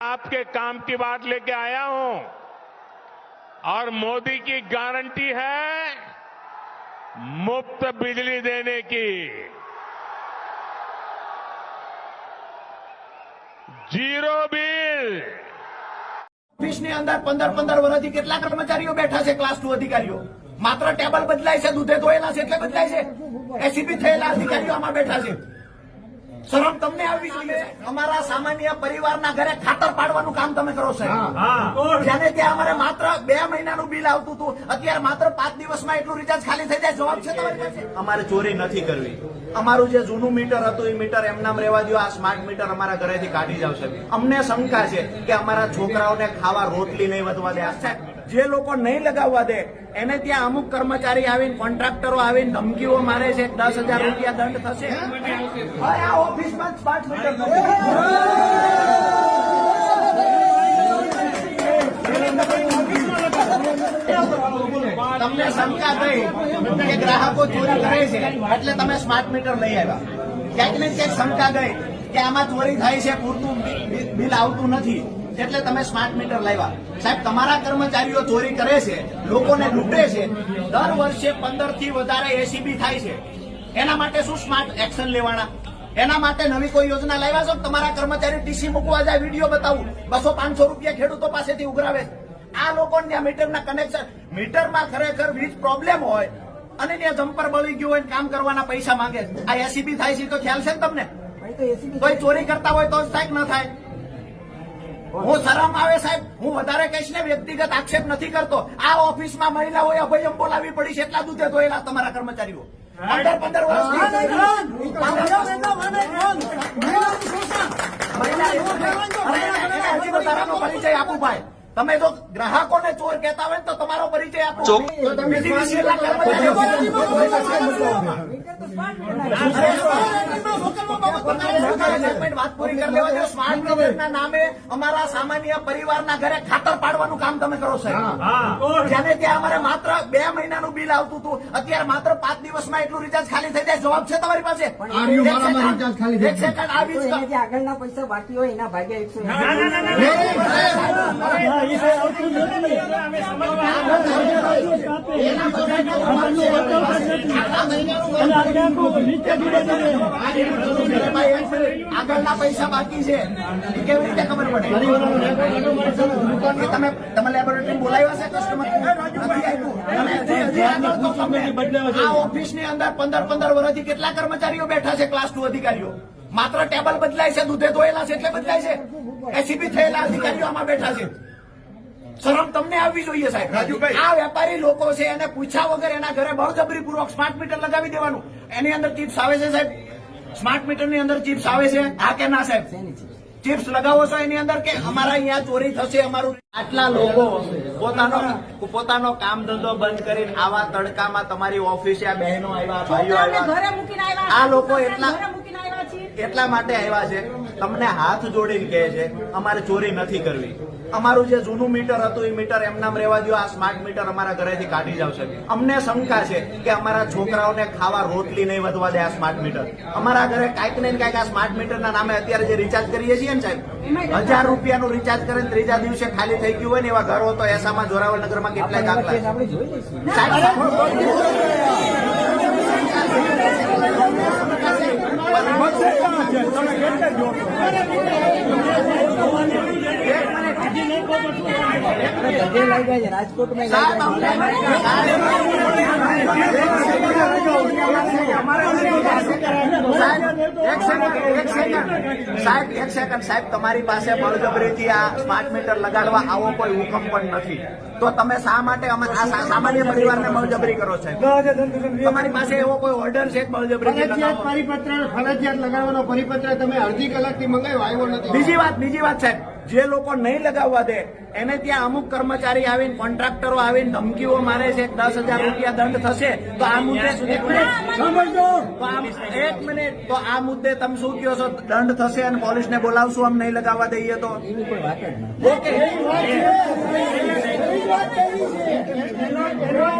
आपके काम की बात लेके आया हूं और मोदी की गारंटी है मुफ्त बिजली देने की जीरो बिल ઓફિસની અંદર પંદર પંદર વર્ષથી કેટલા કર્મચારીઓ બેઠા છે ક્લાસ ટુ અધિકારીઓ માત્ર ટેબલ બદલાય છે દૂધે ધોયેલા છે એટલે બદલાય છે એસીપી થયેલા અધિકારીઓ આમાં બેઠા છે શરમ તમને આવવી જોઈએ અમારા સામાન્ય પરિવારના ઘરે ખાતર પાડવાનું કામ તમે કરો સાહેબ જ્યારે ત્યાં અમારે માત્ર બે મહિનાનું બિલ આવતું હતું. અત્યારે માત્ર પાંચ દિવસમાં એટલું રિચાર્જ ખાલી થઈ જાય. જવાબ છે તમારી પાસે? અમારે ચોરી નથી કરવી. અમારું જે જૂનું મીટર હતું એ મીટર એમનામ રહેવા દો આ સ્માર્ટ મીટર અમારા ઘરેથી કાઢી જાવશે અમને શંકા છે કે અમારા છોકરાઓને ખાવા રોટલી નહીં વધવા દે. સાહેબ જે લોકો નહીં લગાવવા દે, એને ત્યાં અમુક કર્મચારી આવીને, કોન્ટ્રાક્ટરો આવીને ધમકીઓ મારે છે દસ હજાર રૂપિયા દંડ થશે. તમને શંકા થઈ કે ગ્રાહકો ચોરી કરે છે, એટલે તમે સ્માર્ટ મીટર લઈ આવ્યા. ક્યાંક ને ક્યાંક શંકા ગઈ કે આમાં ચોરી થાય છે, પૂરતું બિલ આવતું નથી, એટલે તમે સ્માર્ટ મીટર લાવ્યા. સાહેબ તમારા કર્મચારીઓ ચોરી કરે છે લોકોને લૂંટે છે. દર વર્ષે પંદરથી વધારે એસીબી થાય છે. એના માટે શું સ્માર્ટ એક્શન લેવાના? એના માટે નવી કોઈ યોજના લાવ્યા છો? તમારા કર્મચારી ટીસી મૂકવા જાય વીડિયો બતાવું. બસો પાંચસો રૂપિયા ખેડૂતો પાસેથી ઉઘરાવે આ લોકો આ મીટરના કનેક્શન મીટરમાં ખરેખર વીજ પ્રોબ્લેમ હોય અને ત્યાં જમ્પર બળી ગયું હોય ને કામ કરવાના પૈસા માંગે. આ એસીબી થાય છે તો ખ્યાલ છે ને તમને? કોઈ ચોરી કરતા હોય તો સાહેબ ન થાય? હું શરમ આવે સાહેબ હું વધારે કહીશ ને વ્યક્તિગત આક્ષેપ નથી કરતો આ ઓફિસમાં મહિલાઓએ અભયમ બોલાવી પડી છે એટલા દૂધે ધોયેલા તમારા કર્મચારીઓ પંદર પંદર વર્ષ વધારાનો પરિચય આપું ભાઈ તમે જો ગ્રાહકોને ચોર કહેતા હોય તો તમારો પરિચય આપો અમારા સામાન્ય પરિવારના ઘરે ખાતર પાડવાનું કામ તમે કરો સાહેબ જેને ત્યાં અમારે માત્ર બે મહિનાનું બિલ આવતું હતું અત્યારે માત્ર પાંચ દિવસમાં એટલું રિચાર્જ ખાલી થઈ જાય જવાબ છે તમારી પાસે આગળના પૈસા બાકી હોય એના ભાગે એકસો આગળના પૈસા બાકી છે. કેવી રીતે ખબર પડે? તમે તમે લેબોરેટરી બોલાવ્યા છે કસ્ટમર નથી આવ્યું તમે હજી આગળ તો તમે આ ઓફિસની અંદર પંદર પંદર વર્ષથી કેટલા કર્મચારીઓ બેઠા છે ક્લાસ ટુ અધિકારીઓ? માત્ર ટેબલ બદલાય છે દૂધે ધોયેલા છે એટલે બદલાય છે. એસીબી થયેલા અધિકારીઓ આમાં બેઠા છે. શરમ તમને આવવી જોઈએ સાહેબ. આ વેપારી લોકો છે એને પૂછ્યા વગર એના ઘરે બળજબરી પૂર્વક સ્માર્ટ મીટર લગાવી દેવાનું. એની અંદર ચિપ્સ આવે છે સાહેબ? સ્માર્ટ મીટરની અંદર ચિપ્સ આવે છે? હા કે ના સાહેબ? ચિપ્સ લગાવો છો એની અંદર કે અમારા અહીંયા ચોરી થશે અમારું આટલા લોકો પોતાનો પોતાનો કામ ધંધો બંધ કરીને આવા તડકામાં તમારી ઓફિસે આ બહેનો આવ્યા ભાઈઓ આવ્યા. ઘરે મૂકીને આવ્યા આ લોકો એટલા ઘરે મૂકીને આવ્યા છીએ એટલા માટે આવ્યા છે. તમને હાથ જોડીને કહે છે અમારે ચોરી નથી કરવી. અમારું જે જૂનું મીટર હતું એ મીટર એમનામ રહેવા દો આ સ્માર્ટ મીટર અમારા ઘરેથી કાઢી જાવશે અમને શંકા છે કે અમારા છોકરાઓને ખાવા રોટલી નહીં વધવા દે આ સ્માર્ટ મીટર અમારા ઘરે કાંઈક ને કાંઈક આ સ્માર્ટ મીટરના નામે અત્યારે જે રિચાર્જ કરીએ છીએ ને સાહેબ હજાર રૂપિયાનું રિચાર્જ કરે ત્રીજા દિવસે ખાલી થઈ ગયું હોય ને એવા ઘરો તો એસામાં જોરાવર નગરમાં કેટલાય દાખલા છે. આપણે જોઈ લઈશું સાહેબ, બધે લાગ્યા છે સાહેબ, એક સેકન્ડ, સાહેબ તમારી પાસે બળજબરીથી આ સ્માર્ટ મીટર લગાડવા આવો કોઈ હુકમ પણ નથી તો તમે શા માટે અમે- આ સામાન્ય પરિવારને બળજબરી કરો છો તમારી પાસે એવો કોઈ ઓર્ડર છે બળજબરી પરિપત્ર ફરજિયાત લગાડવાનો પરિપત્ર તમે અડધી કલાકથી મંગાવ્યો આવ્યો નથી બીજી વાત બીજી વાત સાહેબ. જે લોકો નહીં લગાવવા દે એને ત્યાં અમુક કર્મચારી આવીને કોન્ટ્રાક્ટરો આવીને ધમકીઓ મારે છે દસ હજાર રૂપિયા દંડ થશે તો આ મુદ્દે એક મિનિટ તો. આ- એક મિનિટ તો આ મુદ્દે તમે શું કહો છો? દંડ થશે અને પોલીસને બોલાવશું આમ નહીં લગાવવા દઈએ તો? ઓકે.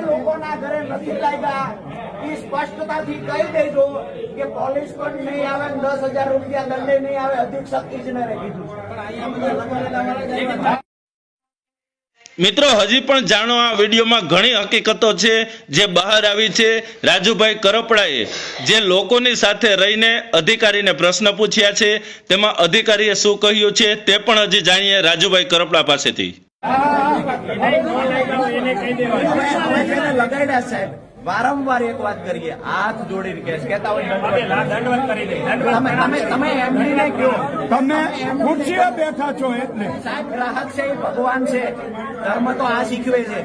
લોકોના ઘરે નથી લાગ્યા. એ સ્પષ્ટતાથી કહી દેજો કે પોલીસ પણ નહીં આવે દસ હજાર રૂપિયા દંડે નહીં આવે અધિક્ષક ઇજનેરે કીધું મિત્રો હજી પણ જાણો આ વિડીયોમાં ઘણી હકીકતો છે જે બહાર આવી છે રાજુભાઈ કરપડાએ જે લોકોની સાથે રહીને અધિકારીને પ્રશ્ન પૂછ્યા છે તેમાં અધિકારીએ શું કહ્યું છે તે પણ હજી જાણીએ રાજુભાઈ કરપડા પાસેથી લગાડ્યા સાહેબ વારંવાર એક વાત કરીએ હાથ જોડીને કે કહેતા હોય તમે તમે તમે કહો તમે ખુરશીએ બેઠા છો એટલે. સાહેબ ગ્રાહક છે એ ભગવાન છે. ધર્મ તો આ શીખવે છે.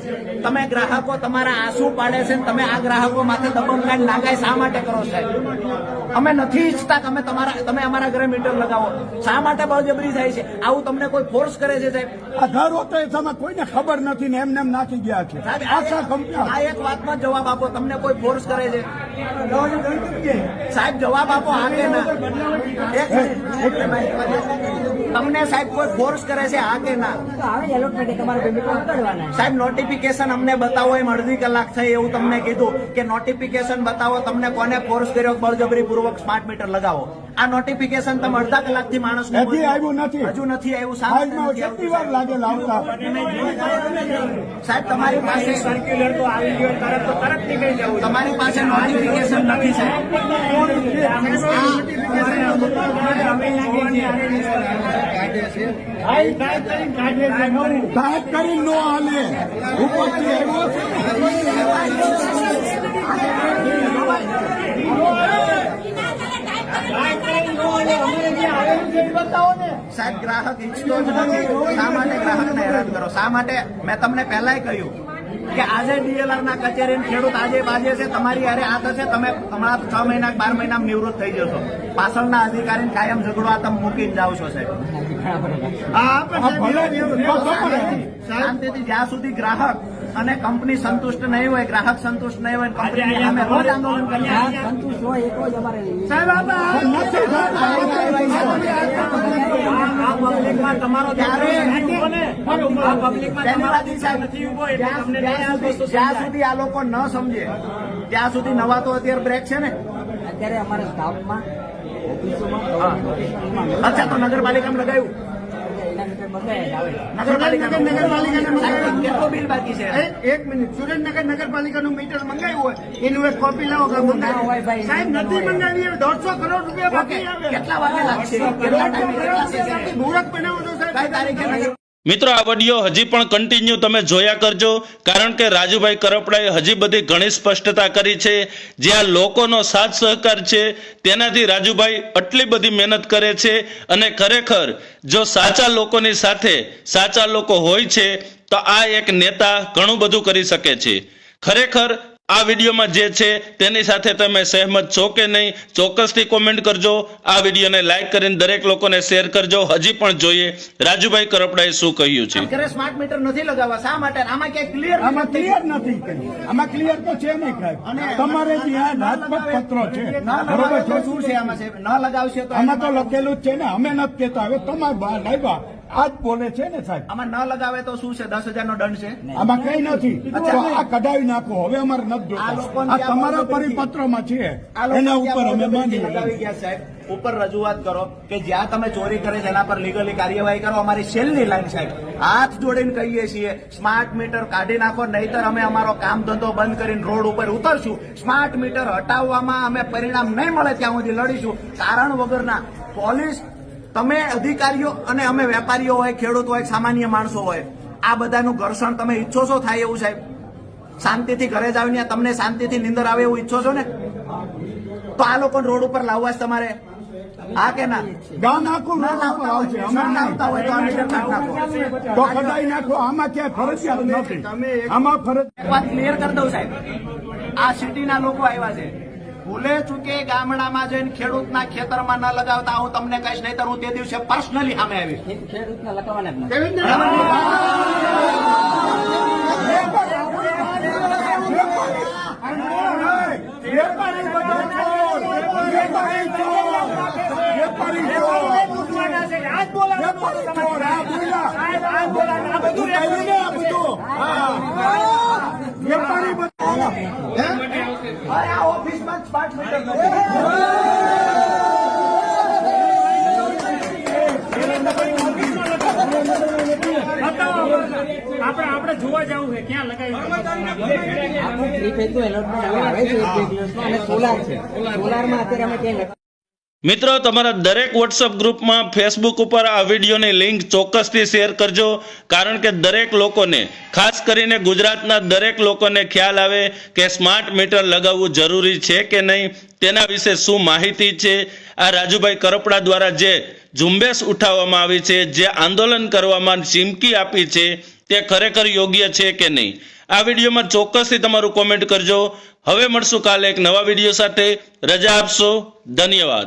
તમે ગ્રાહકો તમારા આંસુ પાડે છે તમે આ ગ્રાહકો માથે દબંગ કાઢી નાગાય શા માટે કરો સાહેબ? અમે નથી ઈચ્છતા તમે તમારા તમે અમારા ઘરે મીટર લગાવો. શા માટે બળજબરી થાય છે? આવું તમને કોઈ ફોર્સ કરે છે સાહેબ? આ ઘર હોતો એ સમય કોઈને ખબર નથી ને એમને એમ નાખી ગયા છે. આ એક વાતમાં જવાબ આપો તમને કોઈ ફોર્સ કરે છે? સાહેબ જવાબ આપો હા કે ના? તમને સાહેબ કોઈ ફોર્સ કરે છે હા કે ના? સાહેબ નોટિફિકેશન અમને બતાવો એમ અડધી કલાક થઈ એવું તમને કીધું કે નોટિફિકેશન બતાવો તમને કોને ફોર્સ કર્યો બળજબરી પૂર્વક સ્માર્ટ મીટર લગાવો? આ નોટિફિકેશન તમે અડધા કલાકથી માણસ હજી આવ્યું નથી. હજુ નથી આવ્યું કેટલી વાર લાગે લાવતા? સાહેબ તમારી પાસે સર્ક્યુલર તો આવી ગયો તરત તો તરત તમારી પાસે નોટિફિકેશન નથી સાહેબ સાહેબ કરી નો હાલે. ઉપરથી આવ્યો સાહેબ ગ્રાહક ઈચ્છતો જ નથી. શા માટે ગ્રાહકને હેરાન કરો? શા માટે? મેં તમને પહેલાય કહ્યું કે આજે ડીએલઆર ના કચેરી ખેડૂત આજે બાજે છે તમારી હારે આ થશે તમે હમણાં છ મહિના બાર મહિના નિવૃત્ત થઈ જશો. પાછળના અધિકારી કાયમ ઝઘડો આ તમે મૂકીને જાવ છો સાહેબ. શાંતિથી જ્યાં સુધી ગ્રાહક અને કંપની સંતુષ્ટ નહીં હોય ગ્રાહક સંતુષ્ટ નહીં હોય કંપની અમે રોજ આંદોલન કરીએ સંતુષ્ટ હોય એટલો જ અમારે પણ નથી જ્યાં સુધી આ લોકો ન સમજે ત્યાં સુધી નવા તો અત્યારે બ્રેક છે ને? અત્યારે અમારા સ્ટાફમાં ઓફિસોમાં હા. અચ્છા તો નગરપાલિકામાં લગાવ્યું? એક એક મિનિટ. સુરેન્દ્રનગર નગરપાલિકાનું મીટર મંગાવ્યું હોય એનું એક કોપી લાવો સાહેબ નથી મંગાવી દોઢસો કરોડ રૂપિયા બાકી કેટલા વાગે લાગશે? મુહૂર્ત બનાવો છો સાહેબ. તારીખે નગર મિત્રો, આ વીડિયો હજી પણ કન્ટિન્યુ તમે જોયા કરજો, કારણ કે રાજુભાઈ કરપડાએ હજી બધી ઘણી સ્પષ્ટતા કરી છે. જે આ લોકોનો સાથ સહકાર છે, તેનાથી રાજુભાઈ આટલી બધી મહેનત કરે છે. અને ખરેખર, જો સાચા લોકોની સાથે સાચા લોકો હોય છે, તો આ એક નેતા ઘણું બધું કરી શકે છે. ખરેખર આ વિડીયોમાં જે છે તેની સાથે તમે સહેમત છો કે નહીં ચોક્કસથી કોમેન્ટ કરજો. આ વિડીયોને લાઈક કરીને દરેક લોકોને શેર કરજો. હજી પણ જોઈએ રાજુભાઈ કરપડાએ શું કહ્યું છે? ઘરે સ્માર્ટ મીટર નથી લગાવવા. શા માટે? આમાં ક્યાંય ક્લિયર આમાં ક્લિયર નથી આમાં ક્લિયર તો છે નહીં સાહેબ તમારે ત્યાં રાજપથ પત્રો છે. બરોબર છે? શું છે આમાં સાહેબ? ન લગાવશે તો આમાં તો લખેલું જ છે ને અમે નથી કહેતા. હવે તમારે બહાર લાવ્યા આ જ બોલે છે ને સાહેબ? આમાં ન લગાવે તો શું છે? દસ હજાર નો દંડ છે? આમાં કઈ નથી. આ કઢાવી નાખો. હવે અમારે નથી જોતા. આ તમારા પરિપત્રમાં છે. એના ઉપર અમે માની લગાવી ગયા સાહેબ. ઉપર રજૂઆત કરો કે જ્યાં તમે ચોરી કરે છે એના પર લીગલી કાર્યવાહી કરો. અમારી છેલ્લી લાઈન સાહેબ. હાથ જોડીને કહીએ છીએ સ્માર્ટ મીટર કાઢી નાખો નહીતર અમે અમારો કામ ધંધો બંધ કરીને રોડ ઉપર ઉતરશું. સ્માર્ટ મીટર હટાવવામાં અમે પરિણામ નહીં મળે ત્યાં સુધી લડીશું. કારણ વગરના પોલીસ તમે અધિકારીઓ અને અમે વેપારીઓ હોય ખેડૂત હોય સામાન્ય માણસો હોય આ બધાનું ઘર્ષણ તમે ઈચ્છો છો થાય એવું સાહેબ? શાંતિથી ઘરે જ આવીને તમને શાંતિથી નીંદર આવે એવું ઈચ્છો છો ને? તો આ લોકો રોડ ઉપર લાવવા છે તમારે. હા કે ના? ગામ આખું ના લાવતા હોય અમે લાવતા હોય તો આ મીટર કાઢી નાખો. તો કઢાઈ નાખો. આમાં ક્યાંય ફરજિયાત નથી. આમાં ફરજ એક વાત ક્લિયર કરી દઉં સાહેબ. આ સિટીના લોકો આવ્યા છે. ભૂલે ચૂકે ગામડામાં જઈને ખેડૂતના ખેતરમાં ન લગાવતા હું તમને કહીશ નહીં હું તે દિવસે પર્સનલી સામે આવીશ. ખેડૂતને લગાવવાના જ નથી વેપારી બધા ચોર. વેપારી ચોર. વેપારી ચોર. વેપારી ચોર. આ બોલ્યા. બધું કહ્યું ને આ બધું. હા. વેપારી બધા અરે આવો મીટર નથી આપણે આપણે જોવા જવું છે ક્યાં લગાવ્યું આપણે થ્રી ફેઝનું એલોટમેન્ટ આવે છે એક દિવસમાં અને સોલાર છે. સોલારમાં અત્યારે અમે ક્યાંય મિત્રો તમારા દરેક વોટ્સઅપ ગ્રુપમાં ફેસબુક ઉપર આ વિડીયોની લિંક ચોક્કસથી શેર કરજો કારણ કે દરેક લોકોને ખાસ કરીને ગુજરાતના દરેક લોકોને ખ્યાલ આવે કે સ્માર્ટ મીટર લગાવવું જરૂરી છે કે નહીં તેના વિશે શું માહિતી છે? આ રાજુભાઈ કરપડા દ્વારા જે ઝુંબેશ ઉઠાવવામાં આવી છે જે આંદોલન કરવામાં ચીમકી આપી છે તે ખરેખર યોગ્ય છે કે નહીં? આ વિડીયોમાં ચોક્કસથી તમારું કોમેન્ટ કરજો. હવે મળશું કાલે એક નવા વીડિયો સાથે. રજા આપશો. ધન્યવાદ.